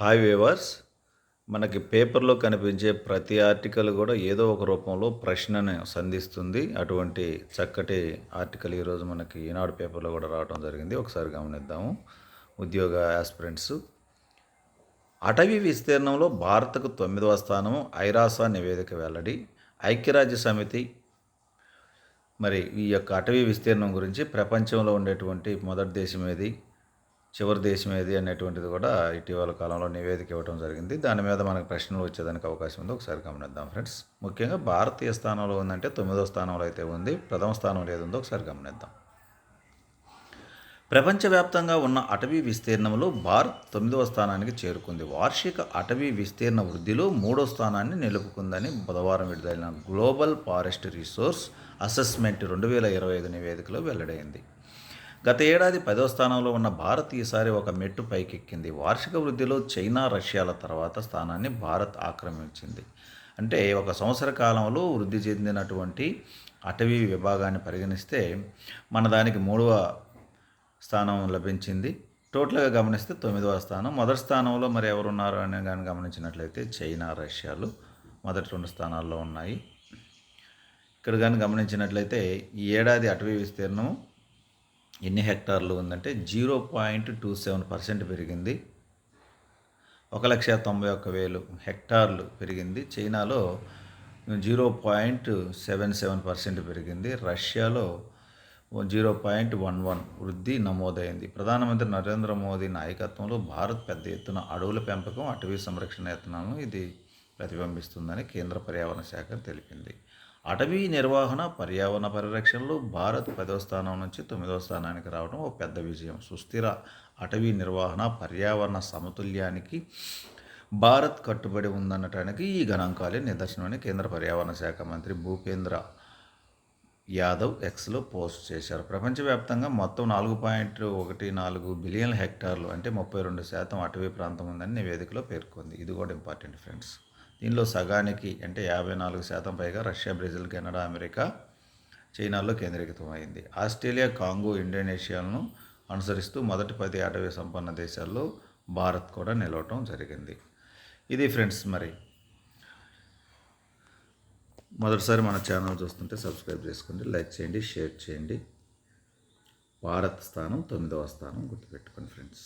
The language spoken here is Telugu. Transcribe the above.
హాయ్ వేవర్స్ మనకి పేపర్లో కనిపించే ప్రతి ఆర్టికల్ కూడా ఏదో ఒక రూపంలో ప్రశ్నను సంధిస్తుంది. అటువంటి చక్కటి ఆర్టికల్ ఈరోజు మనకి ఈనాడు పేపర్లో కూడా రావడం జరిగింది. ఒకసారి గమనిద్దాము. ఉద్యోగ ఆస్పిరెంట్స్ అటవీ విస్తీర్ణంలో భారత్కు తొమ్మిదవ స్థానం ఐరాసా నివేదిక వెల్లడి. ఐక్యరాజ్య సమితి. మరి ఈ యొక్క అటవీ విస్తీర్ణం గురించి ప్రపంచంలో ఉండేటువంటి మొదటి దేశం ఏది? చివరి దేశం ఏది అనేటువంటిది కూడా ఇటీవల కాలంలో నివేదిక ఇవ్వడం జరిగింది. దాని మీద మనకు ప్రశ్నలు వచ్చేదానికి అవకాశం ఉంది. ఒకసారి గమనిద్దాం ఫ్రెండ్స్. ముఖ్యంగా భారతీయ స్థానంలో ఉందంటే తొమ్మిదో స్థానంలో అయితే ఉంది. ప్రథమ స్థానంలో ఏది ఉందో ఒకసారి గమనిద్దాం. ప్రపంచవ్యాప్తంగా ఉన్న అటవీ విస్తీర్ణంలో భారత్ తొమ్మిదవ స్థానానికి చేరుకుంది. వార్షిక అటవీ విస్తీర్ణ వృద్ధిలో మూడో స్థానాన్ని నిలుపుకుందని బుధవారం విడుదలైన గ్లోబల్ ఫారెస్ట్ రిసోర్స్ అసెస్మెంట్ రెండు వేల ఇరవై ఐదు నివేదికలో వెల్లడైంది. గత ఏడాది పదో స్థానంలో ఉన్న భారత్ ఈసారి ఒక మెట్టు పైకెక్కింది. వార్షిక వృద్ధిలో చైనా రష్యాల తర్వాత స్థానాన్ని భారత్ ఆక్రమించింది. అంటే ఒక సంవత్సర కాలంలో వృద్ధి చెందినటువంటి అటవీ విభాగాన్ని పరిగణిస్తే మన దానికి మూడవ స్థానం లభించింది. టోటల్గా గమనిస్తే తొమ్మిదవ స్థానం. మొదటి స్థానంలో మరి ఎవరున్నారు అని కానీ గమనించినట్లయితే చైనా రష్యాలు మొదటి రెండు స్థానాల్లో ఉన్నాయి. ఇక్కడ కానీ గమనించినట్లయితే ఈ ఏడాది అటవీ విస్తీర్ణం ఎన్ని హెక్టార్లు ఉందంటే zero point two seven percent పెరిగింది. ఒక లక్ష తొంభై ఒక్క వేలు హెక్టార్లు పెరిగింది. చైనాలో zero point seven seven percent పెరిగింది. రష్యాలో జీరో పాయింట్ వన్ వన్ వృద్ధి నమోదైంది. ప్రధానమంత్రి నరేంద్ర మోదీ నాయకత్వంలో భారత్ పెద్ద ఎత్తున అడవుల పెంపకం అటవీ సంరక్షణ యత్నాలను ఇది ప్రతిబింబిస్తుందని కేంద్ర పర్యావరణ శాఖ తెలిపింది. అటవీ నిర్వహణ పర్యావరణ పరిరక్షణలో భారత్ పదవ స్థానం నుంచి తొమ్మిదవ స్థానానికి రావడం ఒక పెద్ద విజయం. సుస్థిర అటవీ నిర్వహణ పర్యావరణ సమతుల్యానికి భారత్ కట్టుబడి ఉందనటానికి ఈ గణాంకాలే నిదర్శనమని కేంద్ర పర్యావరణ శాఖ మంత్రి భూపేంద్ర యాదవ్ ఎక్స్లో పోస్ట్ చేశారు. ప్రపంచవ్యాప్తంగా మొత్తం నాలుగు పాయింట్ ఒకటి నాలుగు బిలియన్ హెక్టార్లు అంటే ముప్పై రెండు శాతం అటవీ ప్రాంతం ఉందని నివేదికలో పేర్కొంది. ఇది కూడా ఇంపార్టెంట్ ఫ్రెండ్స్. దీనిలో సగానికి అంటే యాభై నాలుగు శాతం పైగా రష్యా బ్రెజిల్ కెనడా అమెరికా చైనాలో కేంద్రీకృతమైంది. ఆస్ట్రేలియా కాంగో ఇండోనేషియాలను అనుసరిస్తూ మొదటి పది అటవీ సంపన్న దేశాల్లో భారత్ కూడా నిలవటం జరిగింది. ఇది ఫ్రెండ్స్ మరి మొదటిసారి మన ఛానల్ చూస్తుంటే సబ్స్క్రైబ్ చేసుకోండి లైక్ చేయండి షేర్ చేయండి. భారత్ స్థానం తొమ్మిదవ స్థానం గుర్తుపెట్టుకోండి ఫ్రెండ్స్.